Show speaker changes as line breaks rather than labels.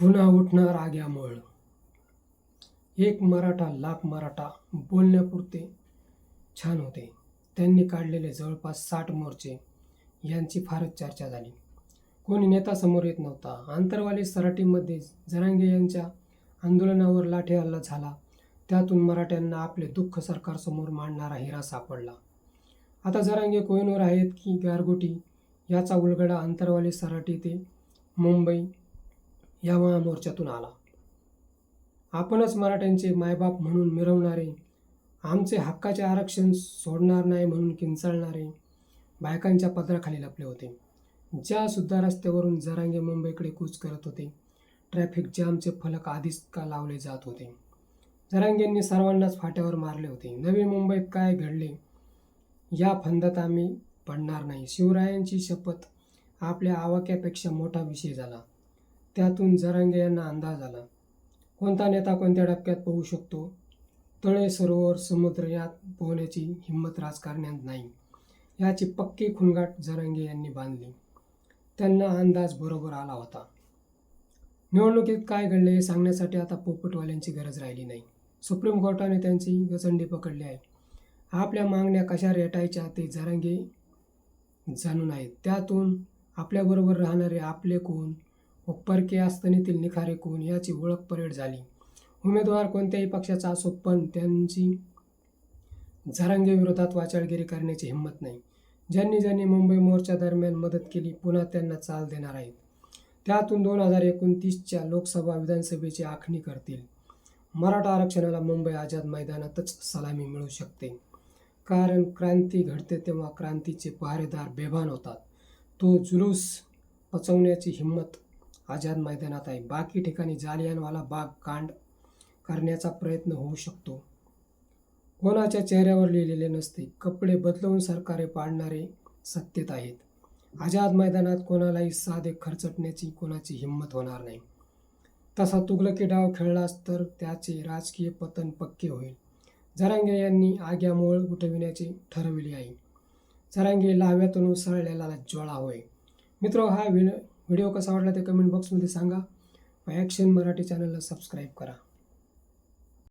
पुन्हा उठणार आग्यामुळ एक मराठा लाख मराठा बोलण्यापुरते छान होते. त्यांनी काढलेले जवळपास साठ मोर्चे यांची फारच चर्चा झाली. कोणी नेता समोर येत नव्हता. आंतरवाली सराटीमध्ये जरांगे यांच्या आंदोलनावर लाठी हल्ला झाला. त्यातून मराठ्यांना आपले दुःख सरकारसमोर मांडणारा हिरा सापडला. आता जरांगे कोयनवर आहेत की गारगोटी याचा उलगडा आंतरवाली सराटी ते मुंबई या महामोर्चातून आला. आपणच मराठ्यांचे मायबाप म्हणून मिरवणारे आमचे हक्काचे आरक्षण सोडणार नाही म्हणून किंचाळणारे बायकांच्या पदराखाली लपले होते. ज्या सुद्धा रस्त्यावरून जरांगे मुंबईकडे कूच करत होते ट्रॅफिक जॅमचे फलक आधीच का लावले जात होते? जरांगेंनी सर्वांनाच फाट्यावर मारले होते. नवी मुंबईत काय घडले या फंदात आम्ही पडणार नाही. शिवरायांची शपथ आपल्या आवाक्यापेक्षा मोठा विषय झाला. त्यातून जरांगे यांना अंदाज आला कोणता नेता कोणत्या डबक्यात पोहू शकतो? तळे सरोवर समुद्र यात पोहण्याची हिंमत राजकारण्यात नाही. याची पक्की खुणगाट जरांगे यांनी बांधली. त्यांना अंदाज बरोबर आला होता. निवडणुकीत काय घडले हे सांगण्यासाठी आता पोपटवाल्यांची गरज राहिली नाही. सुप्रीम कोर्टाने त्यांची गचंडी पकडली आहे. आपल्या मागण्या कशा रेटायच्या ते जरांगे जाणून आहेत. त्यातून आपल्याबरोबर राहणारे आपले कोण व परके आस्तनीतील निखारे कोण याची ओळख परेड झाली. उमेदवार कोणत्याही पक्षाचा असो पण त्यांची झरांगेविरोधात वाचाळगिरी करण्याची हिंमत नाही. ज्यांनी ज्यांनी मुंबई मोर्चा दरम्यान मदत केली पुन्हा त्यांना चाल देणार आहेत. त्यातून दोन हजार एकोणतीसच्या लोकसभा विधानसभेची आखणी करतील. मराठा आरक्षणाला मुंबई आझाद मैदानातच सलामी मिळू शकते. कारण क्रांती घडते तेव्हा क्रांतीचे पहारेदार बेभान होतात. तो जुलूस पचवण्याची हिंमत आझाद मैदानात आहे. बाकी ठिकाणी जालियानवाला बाग कांड करण्याचा प्रयत्न होऊ शकतो. कोणाच्या चेहऱ्यावर लिहिलेले नसते. कपडे बदलवून सरकारे पाडणारे सत्तेत आहेत. आझाद मैदानात कोणालाही साधे खरचटण्याची कोणाची हिंमत होणार नाही. तसा तुगलकी डाव खेळलास तर त्याचे राजकीय पतन पक्के होईल. जरांगे यांनी आग्यामोळ उठविण्याचे ठरविले आहे. जरांगे लाव्यातून उसळलेला ज्वाळा होय. मित्र हा विन व्हिडिओ कसा वाटला ते कमेंट बॉक्समध्ये सांगा. व ॲक्शन मराठी चॅनलला सबस्क्राईब करा.